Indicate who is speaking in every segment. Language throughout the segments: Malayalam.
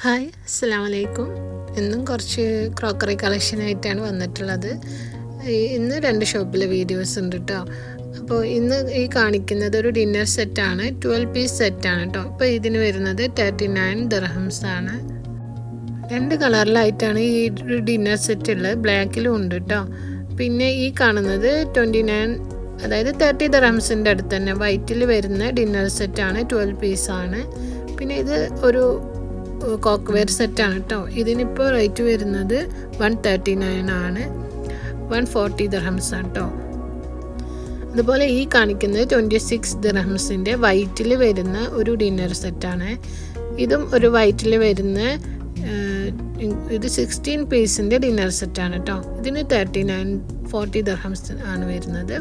Speaker 1: ഹായ് അസ്സാം വലൈക്കും ഇന്നും കുറച്ച് ക്രോക്കറി കളക്ഷനായിട്ടാണ് വന്നിട്ടുള്ളത്. ഇന്ന് രണ്ട് ഷോപ്പിലെ വീഡിയോസ് ഉണ്ട് കേട്ടോ അപ്പോൾ ഇന്ന് ഈ കാണിക്കുന്നത് ഒരു ഡിന്നർ സെറ്റാണ് ട്വൽവ് പീസ് സെറ്റാണ് കേട്ടോ അപ്പോൾ ഇതിന് വരുന്നത് തേർട്ടി നയൻ ദർഹംസ് ആണ്. രണ്ട് കളറിലായിട്ടാണ് ഈ ഒരു ഡിന്നർ സെറ്റ് ഉള്ളത്. ബ്ലാക്കിലും ഉണ്ട് കേട്ടോ പിന്നെ ഈ കാണുന്നത് ട്വന്റി നയൻ അതായത് തേർട്ടി ദർഹംസിന്റെ അടുത്ത് തന്നെ. വൈറ്റിൽ വരുന്ന ഡിന്നർ സെറ്റാണ് ട്വൽവ് പീസാണ് പിന്നെ ഇത് ഒരു കോക്ക് വെയർ സെറ്റാണ് കേട്ടോ ഇതിനിപ്പോൾ റേറ്റ് വരുന്നത് വൺ തേർട്ടി നയൻ ആണ്. വൺ ഫോർട്ടി ദർഹംസ് കേട്ടോ അതുപോലെ ഈ കാണിക്കുന്നത് ട്വന്റി സിക്സ് ദിർഹംസിന്റെ വൈറ്റിൽ വരുന്ന ഒരു ഡിന്നർ സെറ്റാണ്. ഇതും ഒരു വൈറ്റിൽ വരുന്ന ഇത് സിക്സ്റ്റീൻ പീസിന്റെ ഡിന്നർ സെറ്റാണ് കേട്ടോ ഇതിന് തേർട്ടി നയൻ ഫോർട്ടി ദർഹംസ് ആണ് വരുന്നത്.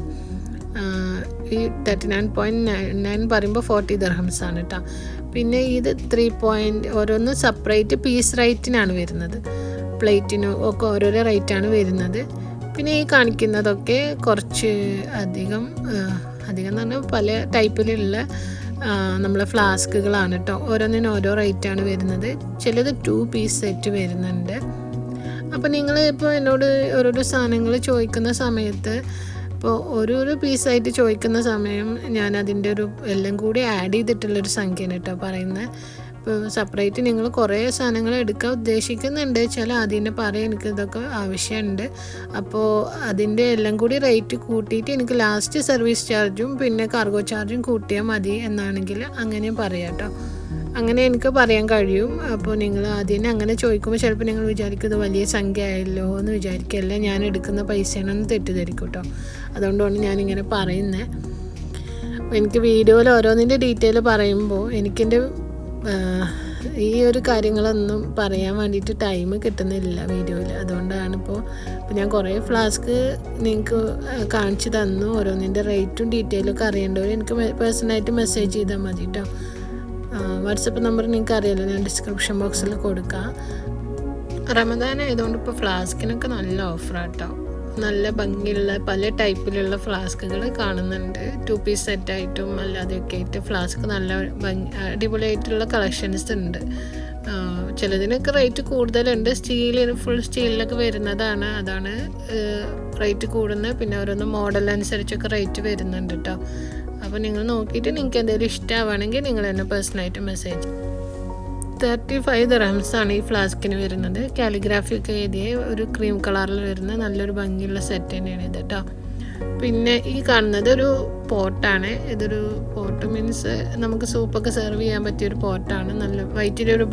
Speaker 1: ഈ thirty nine point nine nine പറയുമ്പോൾ ഫോർട്ടി ദർഹംസ് ആണ് കേട്ടോ പിന്നെ ഇത് ത്രീ പോയിന്റ് ഓരോന്ന് സെപ്പറേറ്റ് പീസ് റേറ്റിനാണ് വരുന്നത്. പ്ലേറ്റിനും ഒക്കെ ഓരോരോ റേറ്റാണ് വരുന്നത്. പിന്നെ ഈ കാണിക്കുന്നതൊക്കെ കുറച്ച് അധികം അധികം എന്ന് പറഞ്ഞാൽ പല ടൈപ്പിലുള്ള നമ്മളെ ഫ്ലാസ്കുകളാണ് കേട്ടോ ഓരോന്നിനും ഓരോ റേറ്റാണ് വരുന്നത്. ചിലത് ടു പീസ് സെറ്റ് വരുന്നുണ്ട്. അപ്പോൾ നിങ്ങൾ ഇപ്പോൾ എന്നോട് ഓരോരോ സാധനങ്ങൾ ചോദിക്കുന്ന സമയത്ത് ഇപ്പോൾ ഓരോരോ പീസായിട്ട് ചോദിക്കുന്ന സമയം ഞാൻ അതിന്റെ ഒരു എല്ലാം കൂടി ആഡ് ചെയ്തിട്ടുള്ളൊരു സംഖ്യയാണ് കേട്ടോ പറയുന്നത് ഇപ്പോൾ സെപ്പറേറ്റ് നിങ്ങൾ കുറേ സാധനങ്ങൾ എടുക്കാൻ ഉദ്ദേശിക്കുന്നുണ്ട്. വെച്ചാൽ തന്നെ പറയാം എനിക്ക് ഇതൊക്കെ ആവശ്യമുണ്ട്. അപ്പോൾ അതിന്റെ എല്ലാം കൂടി റേറ്റ് കൂട്ടിയിട്ട് എനിക്ക് ലാസ്റ്റ് സർവീസ് ചാർജും പിന്നെ കാർഗോ ചാർജും കൂട്ടിയാൽ മതി എന്നാണെങ്കിൽ അങ്ങനെയും പറയാം കേട്ടോ അങ്ങനെ എനിക്ക് പറയാൻ കഴിയും. അപ്പോൾ നിങ്ങൾ ആദ്യം അങ്ങനെ ചോദിക്കുമ്പോൾ ചിലപ്പോൾ നിങ്ങൾ വിചാരിക്കും ഇത് വലിയ സംഖ്യ ആയല്ലോ എന്ന് വിചാരിക്കല്ല ഞാൻ എടുക്കുന്ന പൈസയാണെന്ന് തെറ്റിദ്ധരിക്കും കേട്ടോ അതുകൊണ്ടാണ് ഞാനിങ്ങനെ പറയുന്നത് അപ്പോൾ എനിക്ക് വീഡിയോയിൽ ഓരോന്നിന്റെ ഡീറ്റെയിൽ പറയുമ്പോൾ എനിക്കെന്റെ ഈ ഒരു കാര്യങ്ങളൊന്നും പറയാൻ വേണ്ടിയിട്ട് ടൈം കിട്ടുന്നില്ല വീഡിയോയിൽ. അതുകൊണ്ടാണ് ഇപ്പോൾ ഞാൻ കുറേ ഫ്ലാസ്ക് നിങ്ങൾക്ക് കാണിച്ചു തന്നു. ഓരോന്നിന്റെ റേറ്റും ഡീറ്റെയിലും ഒക്കെ അറിയേണ്ടവർ എനിക്ക് പേഴ്സണലായിട്ട് മെസ്സേജ് ചെയ്താൽ മതി കേട്ടോ വാട്സപ്പ് നമ്പർ നിങ്ങൾക്ക് അറിയാലോ ഞാൻ ഡിസ്ക്രിപ്ഷൻ ബോക്സിൽ കൊടുക്കാം. റമദാൻ ആയതുകൊണ്ട് ഇപ്പോൾ ഫ്ലാസ്കിനൊക്കെ നല്ല ഓഫറാട്ടോ നല്ല ഭംഗിയുള്ള പല ടൈപ്പിലുള്ള ഫ്ലാസ്കുകൾ കാണുന്നുണ്ട്. ടു പീസ് സെറ്റായിട്ടും അല്ലാതെയൊക്കെ ആയിട്ട് ഫ്ലാസ്ക് നല്ല ഭംഗി അടിപൊളിയായിട്ടുള്ള കളക്ഷൻസ് ഉണ്ട്. ചിലതിനൊക്കെ റേറ്റ് കൂടുതലുണ്ട്. സ്റ്റീൽ ഫുൾ സ്റ്റീലിലൊക്കെ വരുന്നതാണ്. അതാണ് റേറ്റ് കൂടുന്നത്. പിന്നെ ഓരോന്ന് മോഡൽ അനുസരിച്ചൊക്കെ റേറ്റ് വരുന്നുണ്ട് കേട്ടോ അപ്പോൾ നിങ്ങൾ നോക്കിയിട്ട് നിങ്ങൾക്ക് എന്തെങ്കിലും ഇഷ്ടമാവുകയാണെങ്കിൽ നിങ്ങൾ എന്നെ പേഴ്സണലായിട്ട് മെസ്സേജ് തേർട്ടി ഫൈവ് ദറംസ് ആണ് ഈ ഫ്ലാസ്കിന് വരുന്നത്. കാലിഗ്രാഫി ഒക്കെ എഴുതിയ ഒരു ക്രീം കളറിൽ വരുന്ന നല്ലൊരു ഭംഗിയുള്ള സെറ്റ് തന്നെയാണ് ഇത് കേട്ടോ പിന്നെ ഈ കാണുന്നത് ഒരു പോട്ടാണ് ഇതൊരു പോട്ട് മീൻസ് നമുക്ക് സൂപ്പൊക്കെ സെർവ് ചെയ്യാൻ പറ്റിയ ഒരു പോട്ടാണ് നല്ല വൈറ്റിന്റെ ഒരു